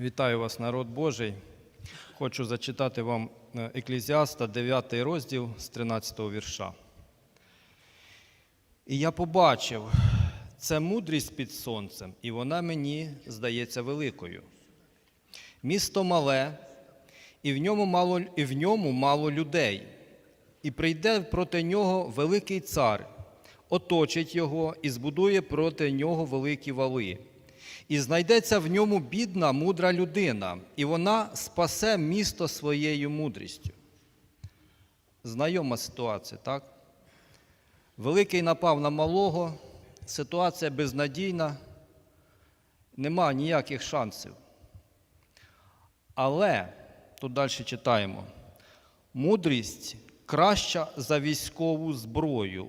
Вітаю вас, народ Божий. Хочу зачитати вам е, Еклезіаста, 9 розділ з 13 вірша. І я побачив, це мудрість під сонцем, і вона мені здається великою. Місто мале, і в ньому мало, і в ньому мало людей, і прийде проти нього великий цар, оточить його і збудує проти нього великі вали. І знайдеться в ньому бідна, мудра людина, і вона спасе місто своєю мудрістю. Знайома ситуація, так? Великий напав на малого, ситуація безнадійна, нема ніяких шансів. Але, тут далі читаємо, мудрість краща за військову зброю.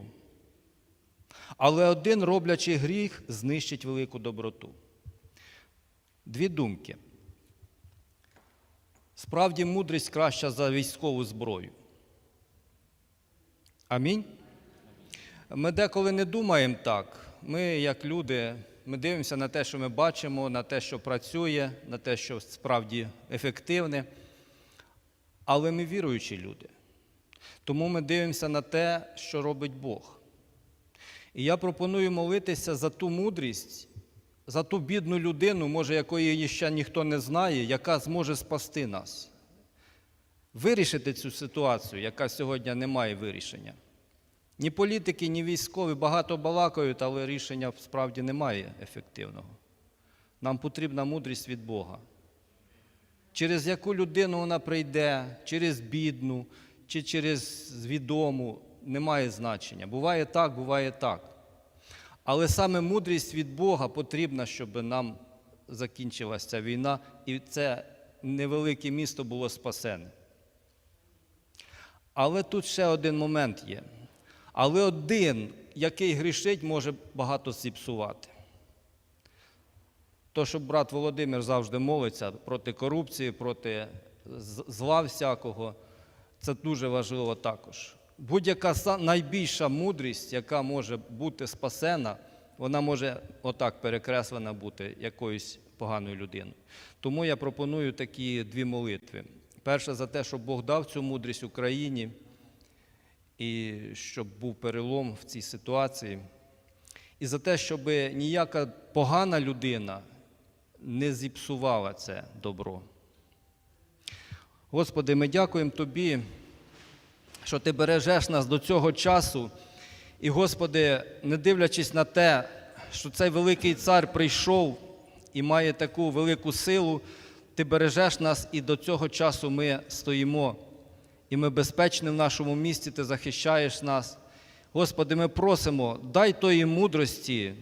Але один, роблячи гріх, знищить велику доброту. Дві думки. Справді мудрість краща за військову зброю. Амінь. Ми деколи не думаємо так. Ми, як люди, ми дивимося на те, що ми бачимо, на те, що працює, на те, що справді ефективне. Але ми віруючі люди. Тому ми дивимося на те, що робить Бог. І я пропоную молитися за ту мудрість, за ту бідну людину, може, якої ще ніхто не знає, яка зможе спасти нас. Вирішити цю ситуацію, яка сьогодні не має вирішення. Ні політики, ні військові багато балакають, але рішення справді немає ефективного. Нам потрібна мудрість від Бога. Через яку людину вона прийде, через бідну чи через відому, немає значення. Буває так, буває так. Але саме мудрість від Бога потрібна, щоб нам закінчилася ця війна, і це невелике місто було спасене. Але тут ще один момент є. Але один, який грішить, може багато зіпсувати. То, що брат Володимир завжди молиться проти корупції, проти зла всякого, це дуже важливо також. Будь-яка найбільша мудрість, яка може бути спасена, вона може отак перекреслена бути якоюсь поганою людиною. Тому я пропоную такі дві молитви. Перше за те, щоб Бог дав цю мудрість Україні, і щоб був перелом в цій ситуації. І за те, щоб ніяка погана людина не зіпсувала це добро. Господи, ми дякуємо Тобі що ти бережеш нас до цього часу. І, Господи, не дивлячись на те, що цей великий цар прийшов і має таку велику силу, ти бережеш нас і до цього часу ми стоїмо. І ми безпечні в нашому місті, ти захищаєш нас. Господи, ми просимо, дай тої мудрості,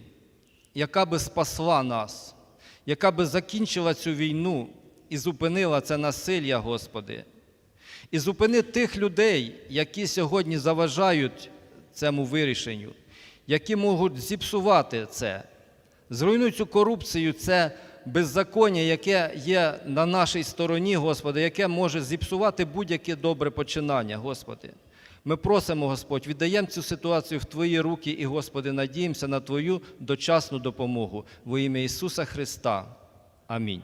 яка би спасла нас, яка би закінчила цю війну і зупинила це насилля, Господи. І зупини тих людей, які сьогодні заважають цьому вирішенню, які можуть зіпсувати це. Зруйнуй цю корупцію, це беззаконня, яке є на нашій стороні, Господи, яке може зіпсувати будь-яке добре починання, Господи. Ми просимо, Господь, віддаємо цю ситуацію в Твої руки і, Господи, надіємося на Твою дочасну допомогу во ім'я Ісуса Христа. Амінь.